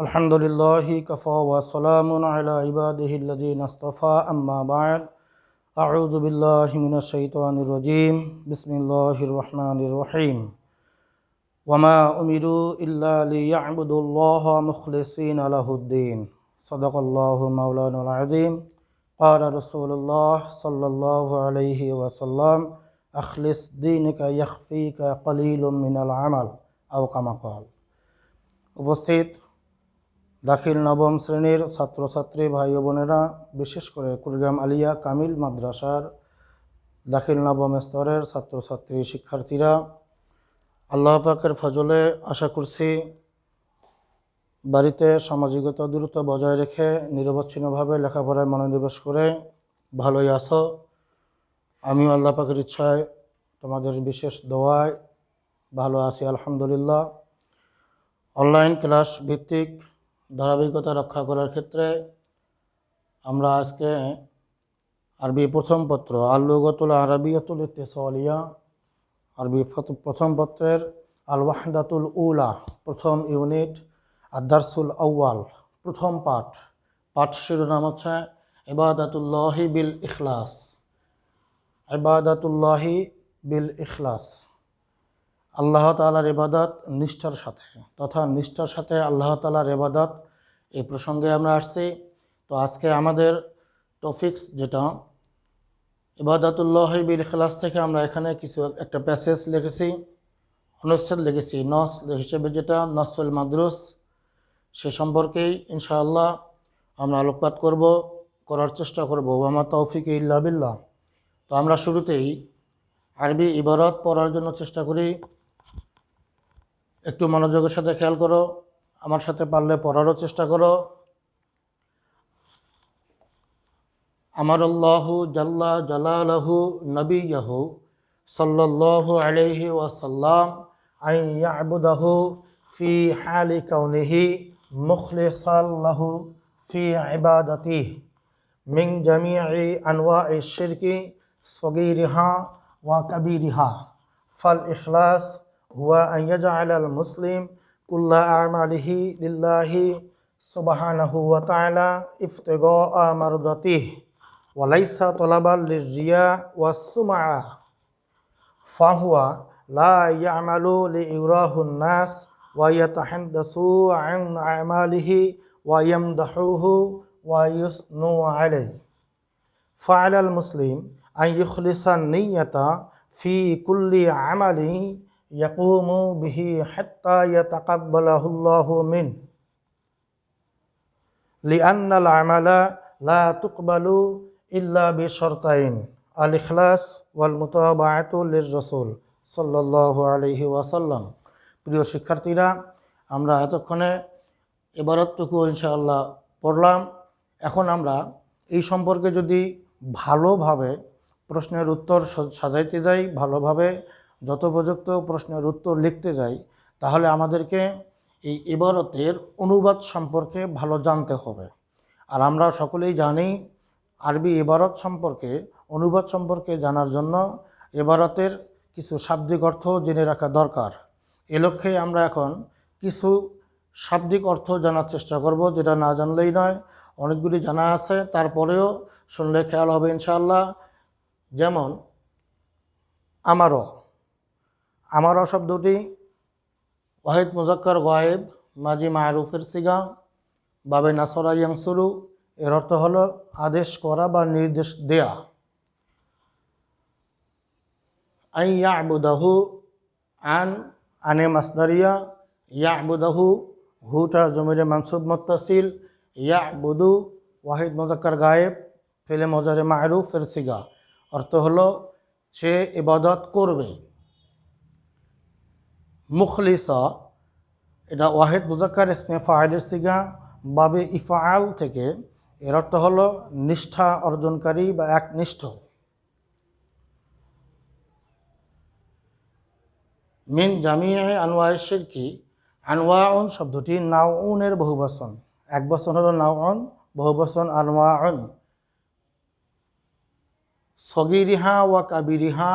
الحمد لله كفى وسلام على عباده الذين اصطفى أما بعد أعوذ بالله من الشيطان الرجيم بسم الله الرحمن الرحيم وما أمروا إلا ليعبدوا الله مخلصين له الدين صدق الله مولانا العظيم قال رسول الله صلى الله عليه وسلم أخلص دينك يخفيك قليل من العمل أو كما قال উপস্থিত দাখিল নবম শ্রেণির ছাত্রছাত্রী ভাই বোনেরা, বিশেষ করে কুড়িগ্রাম আলিয়া কামিল মাদ্রাসার দাখিল নবম স্তরের ছাত্রছাত্রী শিক্ষার্থীরা, আল্লাহ পাকের ফজলে আশা করছি বাড়িতে সামাজিকতা দূরত্ব বজায় রেখে নিরবচ্ছিন্নভাবে লেখাপড়ায় মনোনিবেশ করে ভালোই আছো। আমিও আল্লাহ পাকের ইচ্ছায় তোমাদের বিশেষ দোয়ায় ভালো আছি, আলহামদুলিল্লাহ। অনলাইন ক্লাস ভিত্তিক ধারাবাহিকতা রক্ষা করার ক্ষেত্রে আমরা আজকে আরবি প্রথম পত্র, আল্লুগতুল আরবিয়াতুল ইত্তেসালিয়া, আরবি প্রথম পত্রের আল ওয়াহদাতুল উলা, প্রথম ইউনিট আদারসুল আউয়াল, প্রথম পাঠ। পাঠ শিরোনাম হচ্ছে ইবাদাতুল্লাহি বিল ইখলাস ইবাদাতুল্লাহি বিল ইখলাস আল্লাহ তালার এবাদত নিষ্ঠার সাথে তথা নিষ্ঠার সাথে আল্লাহ তালার এবাদত এই প্রসঙ্গে আমরা আসছি। তো আজকে আমাদের টপিক্স যেটা, ইবাদাতুল্লাহ বিল খেলাস থেকে আমরা এখানে কিছু একটা প্যাসেজ লিখেছি, অনুচ্ছেদ লিখেছি, নস হিসেবে যেটা, নসুল মাদ্রুস, সে সম্পর্কেই ইনশাআল্লাহ আমরা আলোকপাত করব, করার চেষ্টা করব। ওবামা তৌফিক ইল্লা বিল্লাহ। তো আমরা শুরুতেই আরবি ইবারত পড়ার জন্য চেষ্টা করি। একটু মনোযোগের সাথে খেয়াল করো, আমার সাথে পারলে পড়ারও চেষ্টা করো। আমার আল্লাহু জাল্লা জালালাহু নবীয়াহু সাল্লাল্লাহু আলাইহি ওয়াসাল্লাম আই ইয়াবুদাহু ফি হালি কাউনিহি মুখলিসাল লাহু ফি ইবাদাতিহি মিন জামি'i আনওয়া'i শিরকি সগীরিহা ওয়া কাবীরিহা। ফাল ইখলাস هو أن يجعل المسلم كل أعماله لله سبحانه وتعالى افتقاء مرضته وليس طلبا للرياء والسمعة. فهو لا يعمل لإراه الناس ويتحدث عن أعماله ويمدحوه ويثنوا عليه. فعلى المسلم أن يخلص النية في كل عمله ইয়াকুমু বিহি হাত্তা ইয়াতাকাব্বালাহুল্লাহু মিন। লিআন্নাল আমালা লা তুকবালু ইল্লা বিশর্তাইন। আল ইখলাস ওয়াল মুতাবাআতু লির রাসূল সাল্লাল্লাহু আলাইহি ওয়াসাল্লাম। প্রিয় শিক্ষার্থীরা, আমরা এতক্ষণে এবারতটুকু ইনশাআল্লাহ পড়লাম। এখন আমরা এই সম্পর্কে যদি ভালোভাবে প্রশ্নের উত্তর সাজাইতে যাই, ভালোভাবে যথোপযুক্ত প্রশ্নের উত্তর লিখতে যাই, তাহলে আমাদেরকে এই ইবারতের অনুবাদ সম্পর্কে ভালো জানতে হবে। আর আমরা সকলেই জানি, আরবি ইবারত সম্পর্কে, অনুবাদ সম্পর্কে জানার জন্য ইবারতের কিছু শাব্দিক অর্থ জেনে রাখা দরকার। এ লক্ষ্যে আমরা এখন কিছু শাব্দিক অর্থ জানার চেষ্টা করব, যেটা না জানলেই নয়। অনেকগুলি জানা আছে, তারপরেও শুনলে খেয়াল হবে ইনশাআল্লাহ। যেমন, আমারও। আমারও শব্দটি ওয়াহিদ মুজাক্কর গায়েব, মাজি মারুফের সিগা। বাবে নাসরা ইয়াংসুরু, এর অর্থ হলো আদেশ করা বা নির্দেশ দেয়া। আই ইয়াবুদাহু, আন আনে মাসদারিয়া। ইয়াবুদাহু, হুটা জমিরে মানসুব মুত্তাসিল। ইয়াবুদু, ওয়াহিদ মুজাক্কর গায়েব, ফেলে মজারে মারুফ এর সিগা। অর্থ হলো সে ইবাদত করবে। মুখলিসা, এটা ওয়াহেদ মুজাক্কার ইসমে ফাইলের সিগা, বাবে ইফাআল থেকে। এর অর্থ হল নিষ্ঠা অর্জনকারী বা একনিষ্ঠ। মিন জামিয়া আনোয়ায় শিরকি আনোয়াউন শব্দটি নাউনের বহুবচন। এক বচন হলো নাউন, বহুবচন আনোয়াউন সগিরিহা ওয়া কাবিরিহা,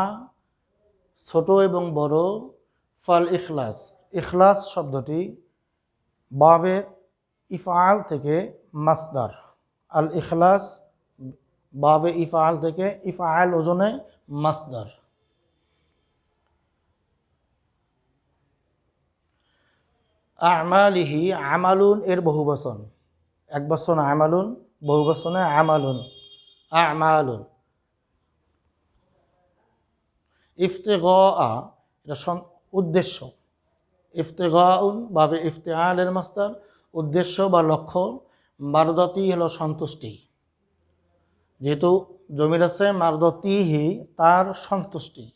ছোট এবং বড় ফাল ইখলাস। ইখলাস শব্দটি বাবে ইফআল থেকে মাসদার। আল ইখলাস বাবে ইফআল থেকে ইফআল ওজনে মাসদার। আমালিহি আমালুন এর বহু বচন। এক বচন আমালুন, বহু বচনে আমালুন। আমালুন। ইফতেগ এটা উদ্দেশ্য। ইফতেগাউন বাবে ইফতেআলের মাস্তার উদ্দেশ্য বা লক্ষ্য, মারদতি হলো সন্তুষ্টি। যেহেতু জমির আছে মারদতিহি তার সন্তুষ্টি।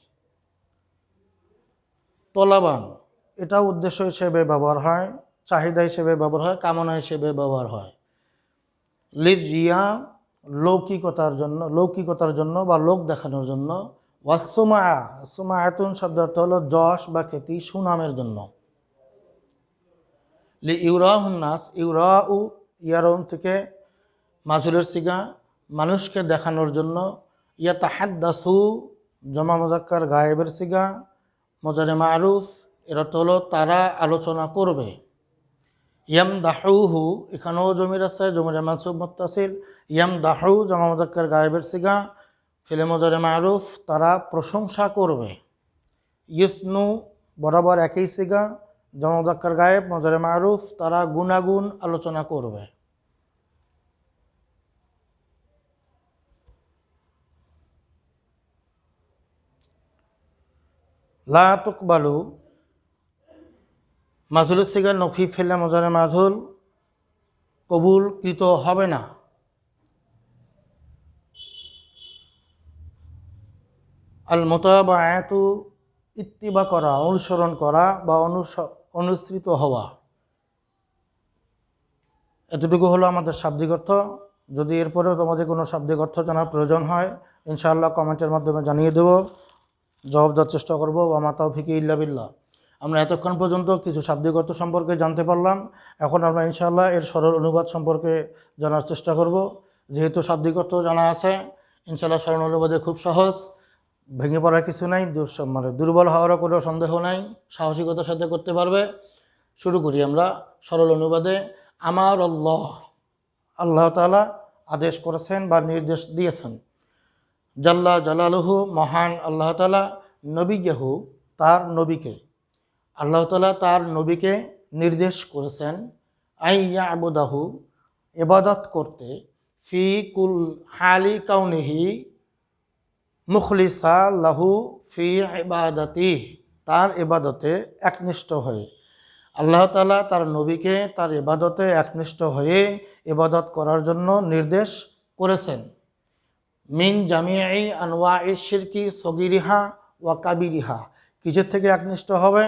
তলাবান এটা উদ্দেশ্য হিসেবে ব্যবহার হয়, চাহিদা হিসেবে ব্যবহার হয়, কামনা হিসেবে ব্যবহার হয়। লির রিয়া, লৌকিকতার জন্য লৌকিকতার জন্য বা লোক দেখানোর জন্য ওয়াসুমা সুমায়াতুন শব্দ অর্থ হলো যশ বা খ্যাতি সুনামের জন্য। লি ইউরাহুন্নাস ইউরা উ ইয়ারন থেকে মাজুলের সিগা, মানুষকে দেখানোর জন্য। ইয়া তাহাদ্দাসু জমা মোজাক্কার গায়েবের সিগা, মজারে মারুফ, এর অর্থ হলো তারা আলোচনা করবে। ইয়াম দাহুহু এখানেও জমির আছে, জমির মানসুব মুত্তাসিল। ইয়াম দাহু জমা মোজাক্কার গায়েবের সিগা ফিলে মজারে মারুফ, তারা প্রশংসা করবে। ইসনু বরাবর একই সিগা জমা মোজাক্কার গায়েব, মজারে মারুফ, তারা গুনাগুন আলোচনা করবে। লা তুকবালু মাজুলের সিগা নফি ফেলে মজারে মাজুল কবুল কৃত হবে না। আল মোতাবায়াতু ইত্তিবা করা, অনুসরণ করা বা অনুস, অনুসৃত হওয়া। এতটুকু হলো আমাদের শাব্দিক অর্থ। যদি এরপরেও তোমাদের কোনো শাব্দিক অর্থ জানার প্রয়োজন হয়, ইনশাআল্লাহ কমেন্টের মাধ্যমে জানিয়ে দেবো, জবাব দেওয়ার চেষ্টা করব ওমা তৌফিকি ইল্লা বিল্লাহ। আমরা এতক্ষণ পর্যন্ত কিছু শাব্দিক অর্থ সম্পর্কে জানতে পারলাম। এখন আমরা ইনশাআল্লাহ এর সরল অনুবাদ সম্পর্কে জানার চেষ্টা করব। যেহেতু শাব্দিক অর্থ জানা আছে, ইনশাআল্লাহ সরল অনুবাদে খুব সহজ। ভেঙে পড়ার কিছু নাই মানে দুর্বল হওয়ারও কোনো সন্দেহ নাই, সাহসিকতার সাথে করতে পারবে। শুরু করি আমরা সরল অনুবাদে আমার আল্লাহ আল্লাহ তাআলা আদেশ করেছেন বা নির্দেশ দিয়েছেন। জাল্লা জালালহু মহান আল্লাহ তালা নবীগেহু, তার নবীকে। আল্লাহ তালা তার নবীকে নির্দেশ করেছেন আইয়া আবুদাহু এবাদত করতে, ফি কুল হালি কাউনিহি মুখলিসা লাহু ফি ইবাদাতি, তার ইবাদতে একনিষ্ঠ হয়ে। আল্লাহ তালা তার নবীকে তার ইবাদতে একনিষ্ঠ হয়ে ইবাদত করার জন্য নির্দেশ করেছেন। মিন জামিয়াই আনওয়া শিরকি সগিরিহা ওয়া কাবিরিহা। কিসের থেকে একনিষ্ঠ হবে?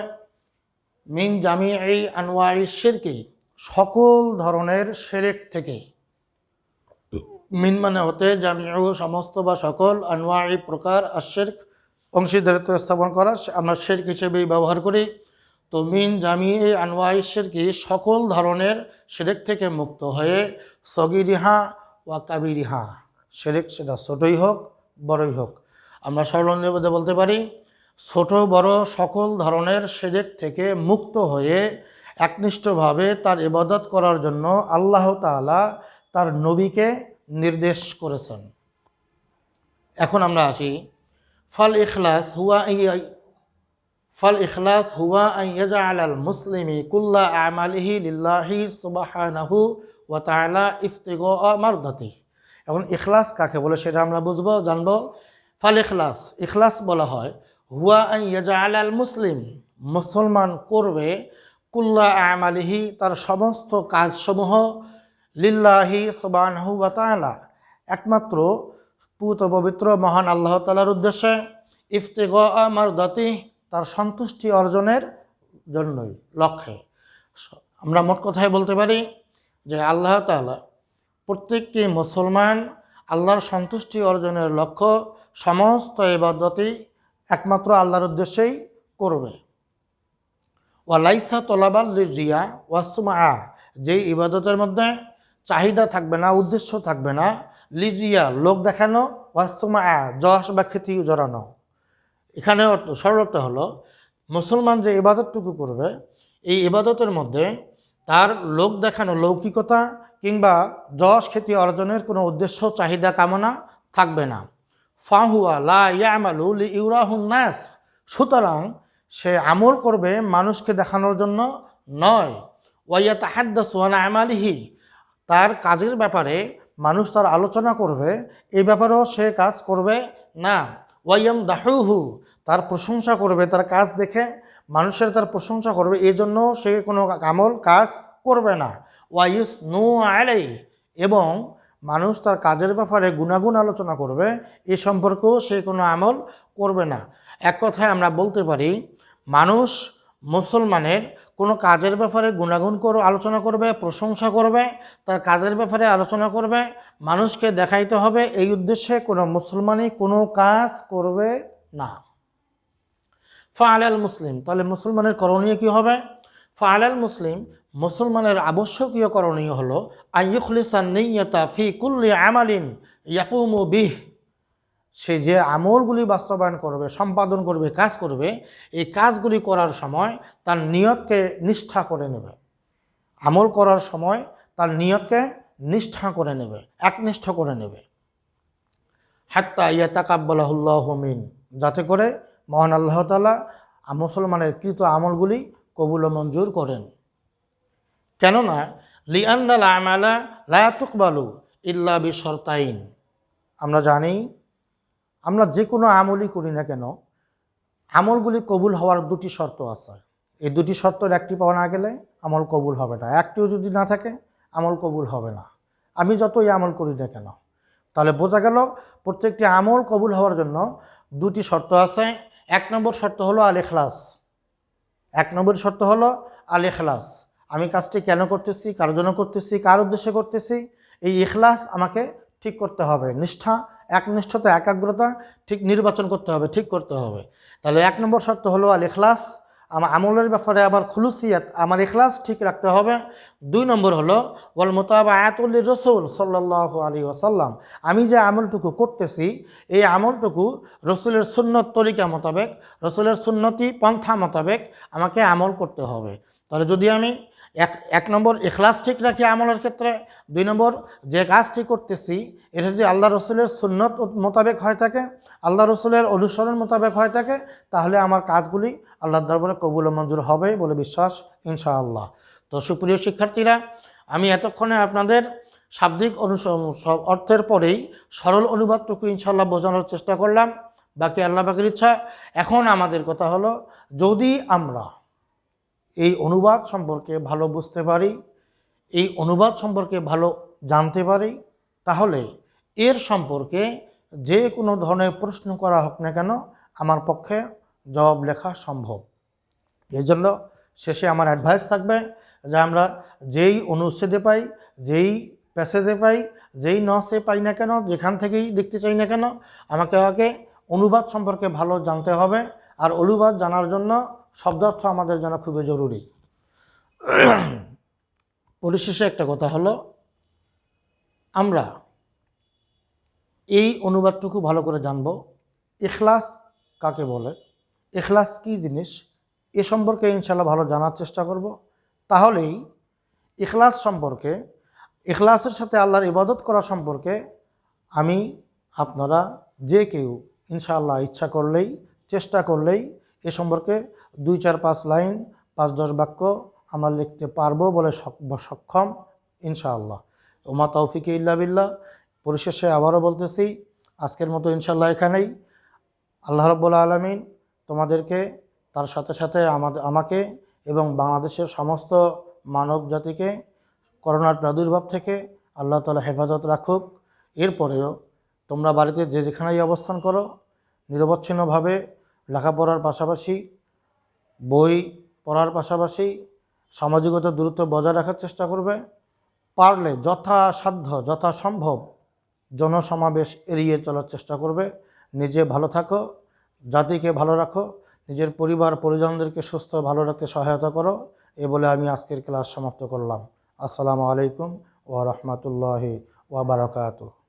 মিন জামিয়াই আনওয়া শিরকি, সকল ধরনের সেরেক থেকে। মিন মানে হতে জামিউ, সমস্ত বা সকল আনওয়াই প্রকার আশেরক অংশীদারিত্ব স্থাপন করা, আমরা শেরক হিসেবেই ব্যবহার করি। তো মিন জামিয়ে আনওয়াই শিরকি সকল ধরনের সেরেক থেকে মুক্ত হয়ে সগিরিহা ওয়া কাবিরিহা সেরেক সেটা ছোটোই হোক, বড়ই হোক। আমরা সরলনির্বোধে বলতে পারি, ছোট, বড়, সকল ধরনের সেরেক থেকে মুক্ত হয়ে একনিষ্ঠভাবে তার ইবাদত করার জন্য আল্লাহ তাআলা তার নবীকে নির্দেশ করেছেন। এখন আমরা আসি। ফল ইখলাস হুয়া ফল ইখলাস হুয়া আন ইয়াজআল আল মুসলিমি কুল্লা আমালিহি লিল্লাহি সুবহানাহু ওয়া তাআলা ইফতিগা মারদাতি এখন ইখলাস কাকে বলে সেটা আমরা বুঝব, জানব। ফাল ইখলাস ইখলাস বলা হয় হুয়া আন ইয়াজআল আল মুসলিম, মুসলমান করবে কুল্লা আমালিহি তার সমস্ত কাজসমূহ লিল্লাহি সুবহানাহু ওয়া তাআলা। একমাত্র পুত পবিত্র মহান আল্লাহ তালার উদ্দেশ্যে ইফতেগা মারদাতি, তার সন্তুষ্টি অর্জনের জন্যই, লক্ষ্যে। আমরা মোট কথায় বলতে পারি যে আল্লাহ তাআলা প্রত্যেকটি মুসলমান আল্লাহর সন্তুষ্টি অর্জনের লক্ষ্য সমস্ত ইবাদতই একমাত্র আল্লাহর উদ্দেশ্যেই করবে। ওয়ালাইসা তলাবাল রিয়া ওয়াসমা যে ইবাদতের মধ্যে চাহিদা থাকবে না, উদ্দেশ্য থাকবে না। লিরিয়া, লোক দেখানো ওয়াসমা যশ বা খ্যাতি জড়ানো। এখানে অর্থ অর্থ হলো, মুসলমান যে ইবাদতটুকু করবে, এই ইবাদতের মধ্যে তার লোক দেখানো লৌকিকতা কিংবা যশ খ্যাতি অর্জনের কোনো উদ্দেশ্য, চাহিদা, কামনা থাকবে না। ফাহুয়া লা ইয়ামালু লি ইউরাহুন নাস, সুতরাং সে আমল করবে মানুষকে দেখানোর জন্য নয়। ওয়াইয়া তাহাদ্দা সোহানা আমালিহি তার কাজের ব্যাপারে মানুষ তার আলোচনা করবে, এ ব্যাপারেও সে কাজ করবে না। ওয়াইয়াম দাহুহু, তার প্রশংসা করবে, তার কাজ দেখে মানুষের তার প্রশংসা করবে এই জন্য সে কোনো আমল, কাজ করবে না। ওয়াইস নো আলাই, এবং মানুষ তার কাজের ব্যাপারে গুণাগুণ আলোচনা করবে, এ সম্পর্কেও সে কোনো আমল করবে না। এক কথায় আমরা বলতে পারি, মানুষ মুসলমানের কোনো কাজের ব্যাপারে গুণাগুণ করে, আলোচনা করবে, প্রশংসা করবে, তার কাজের ব্যাপারে আলোচনা করবে, মানুষকে দেখাইতে হবে, এই উদ্দেশ্যে কোনো মুসলমানই কোনো কাজ করবে না। ফাআলাল মুসলিম, তাহলে মুসলমানের করণীয় কি হবে? ফাআলাল মুসলিম, মুসলমানের আবশ্যকীয় করণীয় হলো আইয়ুখলিসান নিয়তা ফি কুল্লি আমালিন ইয়াকুমু বিহ। সে যে আমলগুলি বাস্তবায়ন করবে, সম্পাদন করবে, কাজ করবে, এই কাজগুলি করার সময় তার নিয়তকে নিষ্ঠা করে নেবে। আমল করার সময় তার নিয়তকে নিষ্ঠা করে নেবে, একনিষ্ঠ করে নেবে। হাত্তা ইয়া তাকাব্বালাহুল্লাহ মিন, যাতে করে মহান আল্লাহ তালা মুসলমানের কৃত আমলগুলি কবুল ও মঞ্জুর করেন। কেননা লিআন্দাল আমালা লায়াতুকবালু ইল্লা বি শর্তাইন আমরা জানি আমরা যে কোনো আমলই করি না কেন, আমলগুলি কবুল হওয়ার দুটি শর্ত আছে। এই দুটি শর্তের একটি পাওয়া না গেলে আমল কবুল হবে না। একটিও যদি না থাকে, আমল কবুল হবে না। আমি যতই আমল করি না কেন, তাহলে বোঝা গেল প্রত্যেকটি আমল কবুল হওয়ার জন্য দুটি শর্ত আছে। এক নম্বর শর্ত হলো আল এখলাস এক নম্বর শর্ত হলো আল এখলাস আমি কাজটি কেন করতেছি, কার জন্য করতেছি, কার উদ্দেশ্যে করতেছি, এই ইখলাস আমাকে ঠিক করতে হবে। নিষ্ঠা একনিষ্ঠতা, একাগ্রতা ঠিক নির্বাচন করতে হবে, ঠিক করতে হবে। তাহলে এক নম্বর শর্ত হলো আল এখলাস আমার আমলের ব্যাপারে আমার খুলুসিয়াত। আমার এখলাস ঠিক রাখতে হবে। দুই নম্বর হলো, ওয়াল মোতাবা আয়াতুল্লি রসুল সাল্লাহ আলী ওসাল্লাম আমি যে আমলটুকু করতেছি, এই আমলটুকু রসুলের সুন্নত তরিকা মোতাবেক, রসুলের সুন্নতি পন্থা মোতাবেক আমাকে আমল করতে হবে। তাহলে যদি আমি এক এক নম্বর এখলাস ঠিক রাখি আমলের ক্ষেত্রে, দুই নম্বর যে কাজটি করতেছি, এটা যদি আল্লাহ রসুলের সুন্নত মোতাবেক হয়ে থাকে, আল্লাহ রসুলের অনুসরণ মোতাবেক হয়ে থাকে, তাহলে আমার কাজগুলি আল্লাহর দরবারে কবুল মঞ্জুর হবে বলে বিশ্বাস, ইনশাআল্লাহ। তো সুপ্রিয় শিক্ষার্থীরা, আমি এতক্ষণে আপনাদের শাব্দিক অনুস অর্থের পরেই সরল অনুবাদটুকু ইনশাল্লাহ বোঝানোর চেষ্টা করলাম। বাকি আল্লাহ বাকির ইচ্ছা, এখন আমাদের কথা হলো, যদি আমরা এই অনুবাদ সম্পর্কে ভালো বুঝতে পারি, এই অনুবাদ সম্পর্কে ভালো জানতে পারি, তাহলে এর সম্পর্কে যে কোনো ধরনের প্রশ্ন করা হোক না কেন আমার পক্ষে জবাব লেখা সম্ভব। এই জন্য শেষে আমার অ্যাডভাইস থাকবে যে আমরা যেই অনুচ্ছেদে পাই, যেই প্যাসেজে পাই, যেই নসে পাই না কেন, যেখান থেকেই দেখতে চাই না কেন, আমাকে আগে অনুবাদ সম্পর্কে ভালো জানতে হবে, আর অনুবাদ জানার জন্য শব্দার্থ আমাদের জানা খুবই জরুরি। পরিশেষে একটা কথা হলো, আমরা এই অনুবাদটুকু ভালো করে জানব, ইখলাস কাকে বলে, ইখলাস কী জিনিস, এ সম্পর্কে ইনশাল্লাহ ভালো জানার চেষ্টা করব। তাহলেই ইখলাস সম্পর্কে, ইখলাসের সাথে আল্লাহর ইবাদত করা সম্পর্কে আমি, আপনারা, যে কেউ, ইনশাআল্লাহ ইচ্ছা করলেই, চেষ্টা করলেই এ সম্পর্কে দুই চার পাঁচ লাইন, পাঁচ দশ বাক্য আমরা লিখতে পারব বলে সক্ষম, ইনশাআল্লাহ। ওমা তৌফিকে ইল্লা বিল্লাহ। পরিশেষে আবারও বলতেছি, আজকের মতো ইনশাল্লাহ এখানেই। আল্লাহ রব্বুল আলমিন তোমাদেরকে, তার সাথে সাথে আমাদের আমাকে এবং বাংলাদেশের সমস্ত মানব জাতিকে করোনার প্রাদুর্ভাব থেকে আল্লাহ তালা হেফাজত রাখুক। এরপরেও তোমরা বাড়িতে যে যেখানেই অবস্থান করো, নিরবচ্ছিন্নভাবে লেখাপড়ার পাশাপাশি, বই পড়ার পাশাপাশি সামাজিকতা দূরত্ব বজায় রাখার চেষ্টা করবে। পারলে যথাসাধ্য, যথাসম্ভব জনসমাবেশ এড়িয়ে চলার চেষ্টা করবে। নিজে ভালো থাকো, জাতিকে ভালো রাখো, নিজের পরিবার, পরিজনদেরকে সুস্থ, ভালো রাখতে সহায়তা করো। এ বলে আমি আজকের ক্লাস সমাপ্ত করলাম। আসসালামু আলাইকুম ওয়া রাহমাতুল্লাহি ওয়া বারাকাতুহু।